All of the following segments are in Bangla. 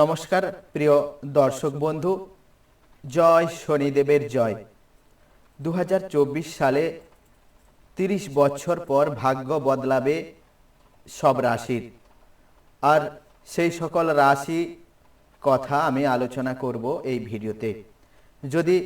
নমস্কার, প্রিয় দর্শক বন্ধু। জয় শনিদেবের জয়। দু হাজার চব্বিশ সালে তিরিশ বছর পর ভাগ্য বদলাবে সব রাশির। আর সেই সকল রাশি কথা আমি আলোচনা করব এই ভিডিওতে। যদি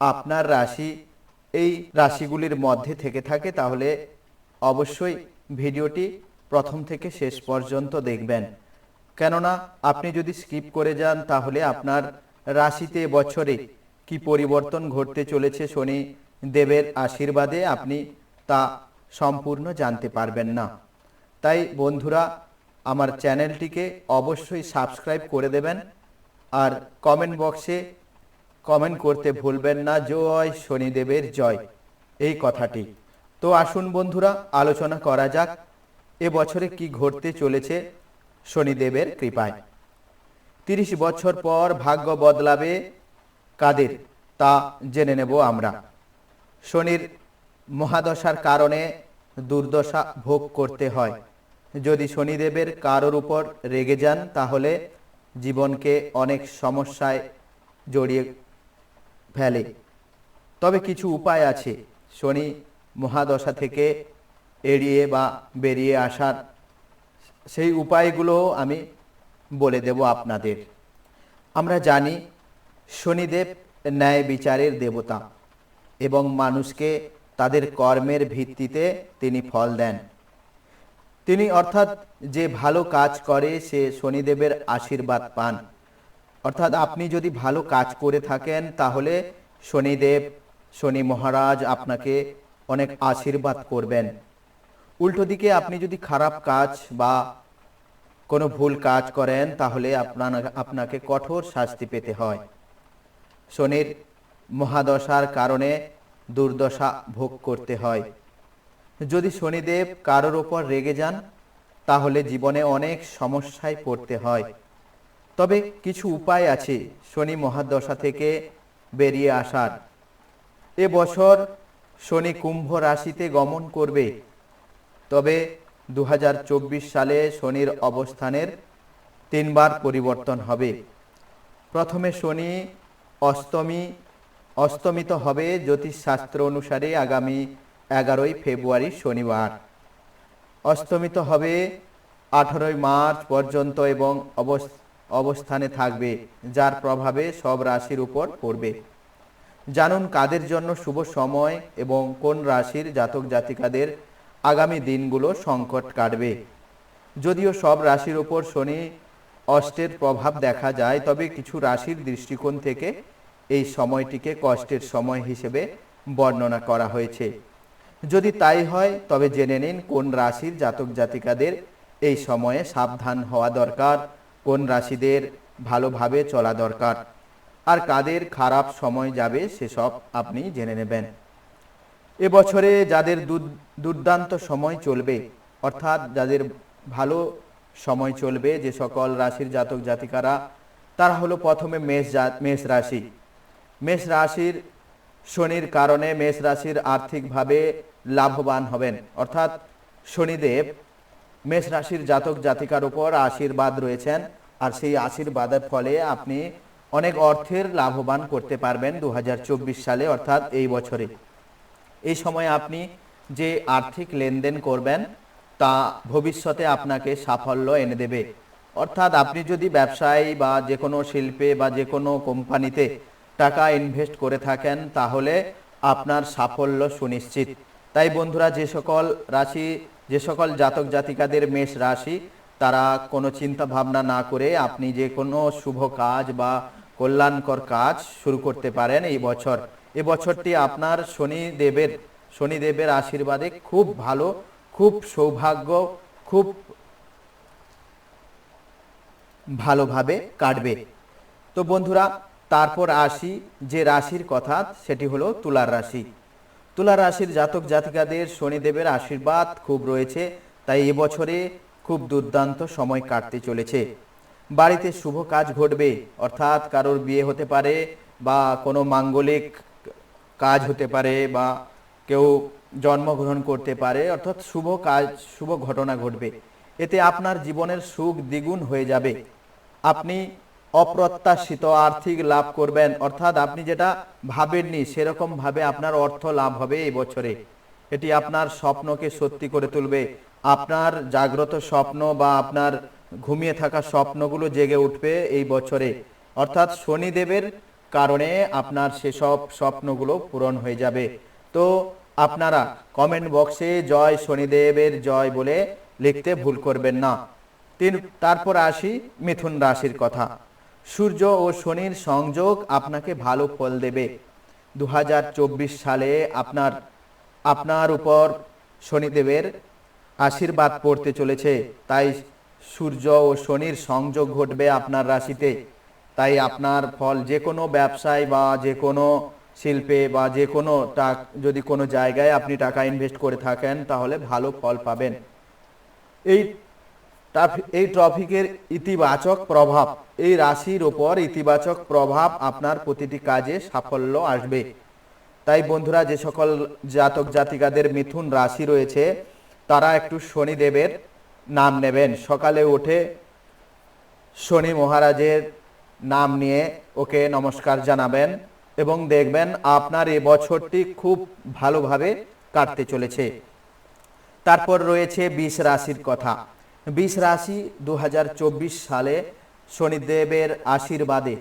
আপনার রাশি এই রাশিগুলির মধ্যে থেকে থাকে, তাহলে অবশ্যই ভিডিওটি প্রথম থেকে শেষ পর্যন্ত দেখবেন। কেননা আপনি যদি স্কিপ করে যান, তাহলে আপনার রাশিতে, বছরে কি পরিবর্তন ঘটতে চলেছে শনি দেবের আশীর্বাদে আপনি তা সম্পূর্ণ জানতে পারবেন না। তাই বন্ধুরা, আমার চ্যানেলটিকে অবশ্যই সাবস্ক্রাইব করে দেবেন আর কমেন্ট বক্সে কমেন্ট করতে ভুলবেন না। জয় শনিদেবের জয়। এই কথাটি। তো আসুন বন্ধুরা, আলোচনা করা যাক, এ বছরে কি ঘটতে চলেছে শনিদেবের কৃপায়। তিরিশ বছর পর ভাগ্য বদলাবে কাদের, তা জেনে নেব আমরা। শনির মহাদশার কারণে দুর্দশা ভোগ করতে হয়। যদি শনিদেবের কারোর উপর রেগে যান, তাহলে জীবনকে অনেক সমস্যায় জড়িয়ে ফেলে। তবে কিছু উপায় আছে। শনি মহাদশা থেকে এড়িয়ে বা বেরিয়ে আসার সেই উপায়গুলো আমি বলে দেব আপনাদের। আমরা জানি শনিদেব ন্যায় বিচারের দেবতা এবং মানুষকে তাদের কর্মের ভিত্তিতে তিনি ফল দেন। তিনি অর্থাৎ যে ভালো কাজ করে, সে শনিদেবের আশীর্বাদ পান। অর্থাৎ আপনি যদি ভালো কাজ করে থাকেন, তাহলে শনিদেব, শনি মহারাজ আপনাকে অনেক আশীর্বাদ করবেন। উল্টো দিকে আপনি যদি খারাপ কাজ বা কোনো ভুল কাজ করেন, তাহলে আপনার আপনাকে কঠোর শাস্তি পেতে হয়। শনির মহাদশার কারণে দুর্দশা ভোগ করতে হয়। যদি শনিদেব কারোর ওপর রেগে যান, তাহলে জীবনে অনেক সমস্যায় পড়তে হয়। তবে কিছু উপায় আছে শনি মহাদশা থেকে বেরিয়ে আসার। এ বছর শনি কুম্ভ রাশিতে গমন করবে। তবে দু হাজার চব্বিশ সালে শনির অবস্থানের তিনবার পরিবর্তন হবে। প্রথমে শনি অষ্টমী অস্তমিত হবে জ্যোতিষশাস্ত্র অনুসারে আগামী এগারোই ফেব্রুয়ারি শনিবার। অস্তমিত হবে আঠারোই মার্চ পর্যন্ত এবং অবস- অবস্থানে থাকবে, যার প্রভাবে সব রাশির উপর পড়বে। জানুন কাদের জন্য শুভ সময় এবং কোন রাশির জাতক জাতিকাদের আগামী দিনগুলো সংকট কাটবে। যদিও সব রাশির উপর শনি অষ্টের প্রভাব দেখা যায়, তবে কিছু রাশির দৃষ্টিকোণ থেকে এই সময়টিকে কষ্টের সময় হিসেবে বর্ণনা করা হয়েছে। যদি তাই হয়, তবে জেনে নিন কোন রাশির জাতক জাতিকাদের এই সময়ে সাবধান হওয়া দরকার, কোন রাশিদের ভালোভাবে চলা দরকার, আর কাদের খারাপ সময় যাবে সেসব আপনি জেনে নেবেন। এবছরে যাদের দুর- দুর্দান্ত সময় চলবে, অর্থাৎ যাদের ভালো সময় চলবে, যে সকল রাশির জাতক জাতিকারা, তারা হলো প্রথমে মেষ মেষ রাশি। মেষ রাশির শনির কারণে মেষ রাশির আর্থিকভাবে লাভবান হবেন। অর্থাৎ শনিদেব মেষ রাশির জাতক জাতিকার উপর আশীর্বাদ রয়েছেন, আর সেই আশীর্বাদের ফলে আপনি অনেক অর্থের লাভবান করতে পারবেন দু হাজার চব্বিশ সালে, অর্থাৎ এই বছরে। এই সময় আপনি যে আর্থিক লেনদেন করবেন, তা ভবিষ্যতে আপনাকে সাফল্য এনে দেবে। অর্থাৎ আপনি যদি ব্যবসায় বা যে কোনো শিল্পে বা যে কোনো কোম্পানিতে টাকা ইনভেস্ট করে থাকেন, তাহলে আপনার সাফল্য সুনিশ্চিত। তাই বন্ধুরা, যে সকল রাশি, যে সকল জাতক জাতিকাদের মেষ রাশি, তারা কোনো চিন্তা ভাবনা না করে আপনি যে কোনো শুভ কাজ বা কল্যাণকর কাজ শুরু করতে পারেন এই বছর। এ বছরটি আপনার শনি দেবের শনি দেবের আশীর্বাদে খুব ভালো, খুব সৌভাগ্য, খুব ভালোভাবে কাটবে। তো বন্ধুরা, তারপর আসি যে রাশির কথা, সেটি হলো তুলার রাশি। তুলা রাশির জাতক জাতিকাদের শনিদেবের আশীর্বাদ খুব রয়েছে, তাই এবছরে খুব দুর্দান্ত সময় কাটতে চলেছে। বাড়িতে শুভ কাজ ঘটবে, অর্থাৎ কারোর বিয়ে হতে পারে বা কোনো মাঙ্গলিক কাজ হতে পারে বা কেউ জন্মগ্রহণ করতে পারে, অর্থাৎ শুভ কাজ, শুভ ঘটনা ঘটবে। এতে আপনার জীবনের সুখ দ্বিগুণ হয়ে যাবে। আপনি অপ্রত্যাশিত আর্থিক লাভ করবেন, অর্থাৎ আপনি যেটা ভাবেননি সেরকম ভাবে আপনার অর্থ লাভ হবে এই বছরে। এটি আপনার স্বপ্নকে সত্যি করে তুলবে। আপনার জাগ্রত স্বপ্ন বা আপনার ঘুমিয়ে থাকা স্বপ্নগুলো জেগে উঠবে এই বছরে। অর্থাৎ শনিদেবের কারণে আপনার সেসব স্বপ্নগুলো পূরণ হয়ে যাবে। তো আপনারা কমেন্ট বক্সে জয় শনিদেবের জয় বলে লিখতে ভুল করবেন না। তিন তারপর আসি মিথুন রাশির কথা। সূর্য ও শনির সংযোগ আপনাকে ভালো ফল দেবে। দু হাজার চব্বিশ সালে আপনার আপনার উপর শনিদেবের আশীর্বাদ পড়তে চলেছে। তাই সূর্য ও শনির সংযোগ ঘটবে আপনার রাশিতে। তাই আপনার ফল যে কোনো ব্যবসায় বা যে কোনো শিল্পে বা যে কোনো যদি কোনো জায়গায় আপনি টাকা ইনভেস্ট করে থাকেন, তাহলে ভালো ফল পাবেন। এই এই ট্রফিকের ইতিবাচক প্রভাব, এই রাশির ওপর ইতিবাচক প্রভাব আপনার প্রতিটি কাজে সাফল্য আসবে। তাই বন্ধুরা, যে সকল জাতক জাতিকাদের মিথুন রাশি রয়েছে, তারা একটু শনিদেবের নাম নেবেন। সকালে উঠে শনি মহারাজের নাম নিয়ে ওকে নমস্কার জানাবেন এবং দেখবেন আপনার এ বছরটি খুব ভালোভাবে কাটতে চলেছে। তারপর রয়েছে বিষ রাশির কথা। বিষ রাশি দু হাজার চব্বিশ সালে শনিদেবের আশীর্বাদে।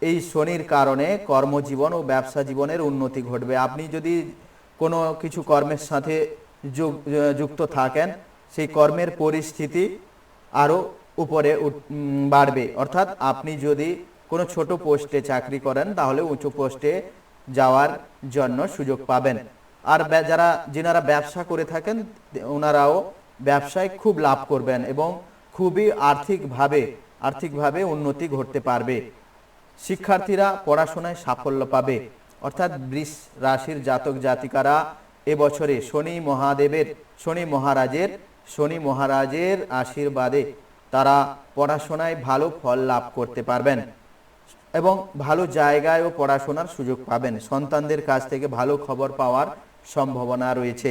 এই শনির কারণে কর্মজীবন ও ব্যবসা জীবনের উন্নতি ঘটবে। আপনি যদি কোনো কিছু কর্মের সাথে যুক- যুক্ত থাকেন, সেই কর্মের পরিস্থিতি আরও উপরে বাড়বে। অর্থাৎ আপনি যদি কোনো ছোট পোস্টে চাকরি করেন, তাহলে উঁচু পোস্টে যাওয়ার জন্য সুযোগ পাবেন। আর যারা, যিনারা ব্যবসা করে থাকেন, ওনারাও ব্যবসায় খুব লাভ করবেন এবং খুবই আর্থিকভাবে আর্থিকভাবে উন্নতি ঘটতে পারবে। শিক্ষার্থীরা পড়াশোনায় সাফল্য পাবে। অর্থাৎ বৃষ রাশির জাতক জাতিকারা এবছরে শনি মহাদেবের, শনি মহারাজের শনি মহারাজের আশীর্বাদে তারা পড়াশোনায় ভালো ফল লাভ করতে পারবেন এবং ভালো জায়গায়ও পড়াশোনার সুযোগ পাবেন। সন্তানদের কাছ থেকে ভালো খবর পাওয়ার সম্ভাবনা রয়েছে।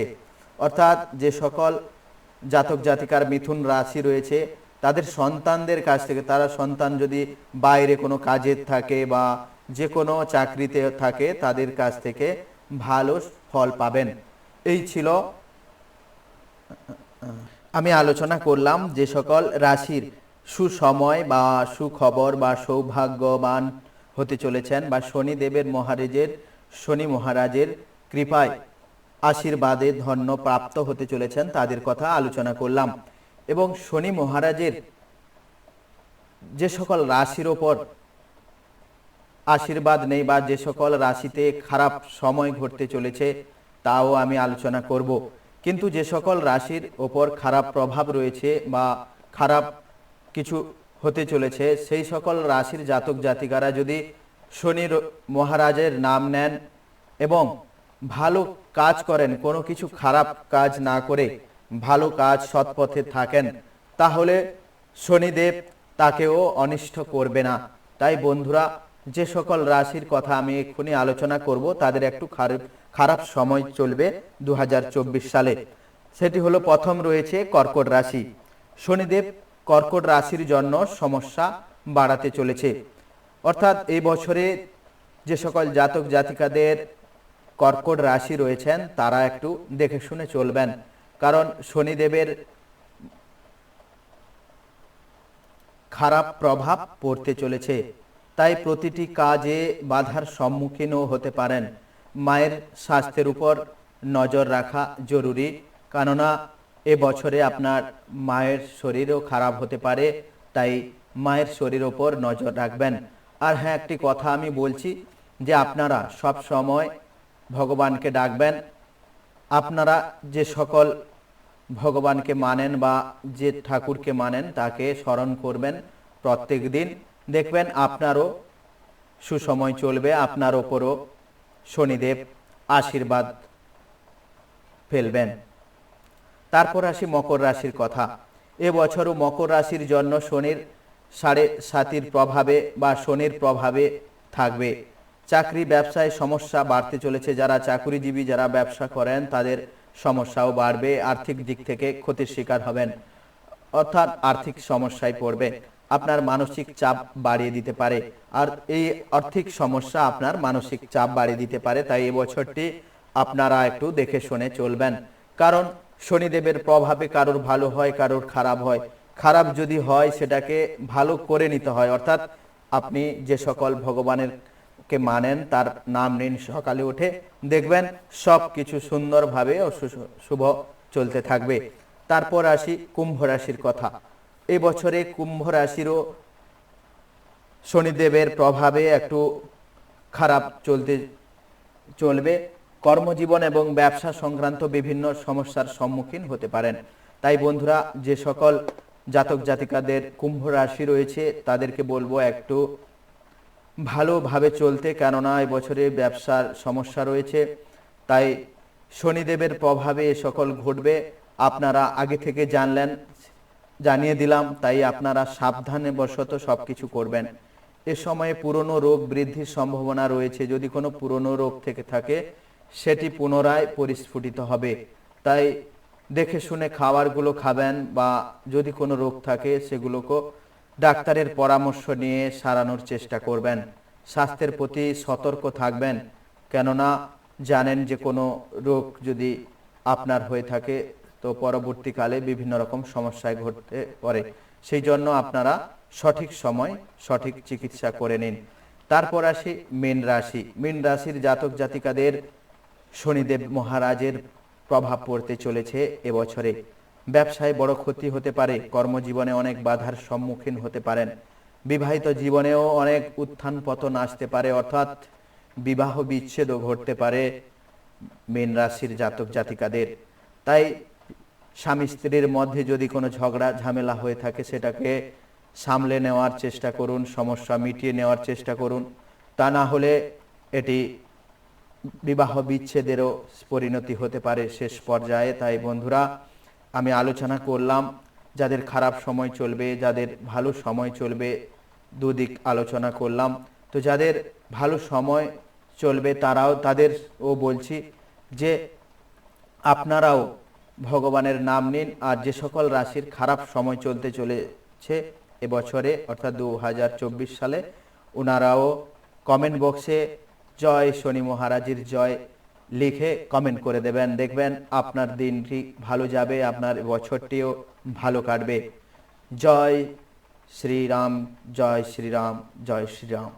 অর্থাৎ যে সকল জাতক জাতিকার মিথুন রাশি রয়েছে, তাদের সন্তানদের কাছ থেকে, তারা সন্তান যদি বাইরে কোনো কাজে থাকে বা যে কোনো চাকরিতে থাকে, তাদের কাছ থেকে ভালো ফল পাবেন। এই ছিল আমি আলোচনা করলাম যে সকল রাশির সুসময় বা সুখবর বা সৌভাগ্যবান হতে চলেছেন বা শনিদেবের মহারাজের, শনি মহারাজের কৃপায় আশীর্বাদে ধন্য প্রাপ্ত হতে চলেছেন তাদের কথা আলোচনা করলাম। এবং শনি মহারাজের যে সকল রাশির ওপর আশীর্বাদ নেই বা যে সকল রাশিতে খারাপ সময় ঘটতে চলেছে, তাও আমি আলোচনা করব। কিন্তু যে সকল রাশির ওপর খারাপ প্রভাব রয়েছে বা খারাপ কিছু হতে চলেছে, সেই সকল রাশির জাতক জাতিকারা যদি শনি মহারাজের নাম নেন এবং ভালো কাজ করেন, কোনো কিছু খারাপ কাজ না করে ভালো কাজ সৎপথে থাকেন, তাহলে শনিদেব তাকেও অনিষ্ট করবে না। তাই বন্ধুরা যে সকল রাশির কথা আমি এক্ষুনি আলোচনা করব, তাদের একটু খারাপ সময় চলবে দু সালে। সেটি হলো প্রথম রয়েছে কর্কট রাশি। শনিদেব কর্কট রাশির জন্য সমস্যা বাড়াতে চলেছে। অর্থাৎ এই বছরে যে সকল জাতক জাতিকাদের কর্কট রাশি রয়েছেন, তারা একটু দেখে শুনে চলবেন। কারণ শনিদেবের খারাপ প্রভাব পড়তে চলেছে। তাই প্রতিটি কাজে বাধার সম্মুখীনও হতে পারেন। মায়ের স্বাস্থ্যের উপর নজর রাখা জরুরি, কেননা এ বছরে আপনার মায়ের শরীরও খারাপ হতে পারে, তাই মায়ের শরীর ওপর নজর রাখবেন। আর হ্যাঁ একটি কথা আমি বলছি যে আপনারা সব সময় ভগবানকে ডাকবেন। আপনারা যে সকল ভগবানকে মানেন বা যে ঠাকুরকে মানেন, তাকে স্মরণ করবেন প্রত্যেক দিন। দেখবেন আপনারও সুসময় চলবে, আপনার ওপরও শনিদেব আশীর্বাদ ফেলবেন। তারপর আসি মকর রাশির কথা। এবছরও মকর রাশির জন্য শনির সাড়ে সাতির প্রভাবে বা শনির প্রভাবে থাকবে। চাকরি, ব্যবসায় সমস্যা বাড়তে চলেছে। যারা চাকরিজীবী, যারা ব্যবসা করেন, তাদের সমস্যাও বাড়বে। আর্থিক দিক থেকে ক্ষতির শিকার হবেন। অর্থাৎ আর্থিক সমস্যায় পড়বে আপনার মানসিক চাপ বাড়িয়ে দিতে পারে। আর এই আর্থিক সমস্যা আপনার মানসিক চাপ বাড়িয়ে দিতে পারে, তাই এই বছরটি আপনারা একটু দেখে শুনে চলবেন। কারণ শনিদেবের প্রভাবে কারোর ভালো হয়, কারোর খারাপ হয়। খারাপ যদি হয়, সেটাকে ভালো করে নিতে হয়। অর্থাৎ আপনি যে সকল ভগবানের কে মানেন, তার নাম নিন, সকালে উঠে দেখবেন সব কিছু সুন্দরভাবে ও শুভ চলতে থাকবে। তারপর আসি কুম্ভ রাশির কথা। এই বছরে কুম্ভ রাশিরও শনিদেবের প্রভাবে একটু খারাপ চলতে চলবে। কর্মজীবন এবং ব্যবসা সংক্রান্ত বিভিন্ন সমস্যার সম্মুখীন হতে পারেন। তাই বন্ধুরা, যে সকল জাতক জাতিকাদের কুম্ভ রাশি রয়েছে, তাদেরকে বলব একটু ভালোভাবে চলতে। কেননা এই বছরে ব্যবসার সমস্যা রয়েছে। তাই শনিদেবের প্রভাবে এ সকল ঘটবে। আপনারা আগে থেকে জানলেন জানিয়ে দিলাম, তাই আপনারা সাবধানে বশত সবকিছু করবেন। এ সময়ে পুরনো রোগ বৃদ্ধির সম্ভাবনা রয়েছে। যদি কোনো পুরনো রোগ থেকে থাকে, সেটি পুনরায় পরিস্ফুটিত হবে। তাই দেখে শুনে খাবারগুলো খাবেন বা যদি কোনো রোগ থাকে, সেগুলোকে ডাক্তারের পরামর্শ নিয়ে সারানোর চেষ্টা করবেন। স্বাস্থ্যের প্রতি সতর্ক থাকবেন, কেননা জানেন যে কোনো রোগ যদি আপনার হয়ে থাকে তো পরবর্তীকালে বিভিন্ন রকম সমস্যায় ঘটতে পারে। সেই জন্য আপনারা সঠিক সময় সঠিক চিকিৎসা করে নিন। তারপর আসি মীন রাশি। মীন রাশির জাতক জাতিকাদের শনিদেব মহারাজের প্রভাব পড়তে চলেছে এবছরে। ব্যবসায় বড় ক্ষতি হতে পারে, কর্মজীবনে অনেক বাধার সম্মুখীন হতে পারেন। বিবাহিত জীবনেও অনেক উত্থান পতন আসতে পারে, অর্থাৎ বিবাহ বিচ্ছেদও ঘটতে পারে মীন রাশির জাতক জাতিকাদের। তাই স্বামী স্ত্রীর মধ্যে যদি কোনো ঝগড়া, ঝামেলা হয়ে থাকে, সেটাকে সামলে নেওয়ার চেষ্টা করুন, সমস্যা মিটিয়ে নেওয়ার চেষ্টা করুন। তা না হলে এটি বিবাহ বিচ্ছেদেরও পরিণতি হতে পারে শেষ পর্যায়ে। তাই বন্ধুরা, আমি আলোচনা করলাম, যাদের খারাপ সময় চলবে, যাদের ভালো সময় চলবে, দুদিক আলোচনা করলাম। তো যাদের ভালো সময় চলবে, তারাও তাদেরও বলছি যে আপনারাও ভগবানের নাম নিন। আর যে সকল রাশির খারাপ সময় চলতে চলেছে এবছরে, অর্থাৎ দু হাজার চব্বিশ সালে ওনারাও কমেন্ট বক্সে জয় শনি মহারাজের জয় লিখে কমেন্ট করে দেবেন। দেখবেন আপনার দিনটি ভালো যাবে, আপনার বছরটিও ভালো কাটবে। জয় শ্রীরাম জয় শ্রীরাম জয় শ্রীরাম।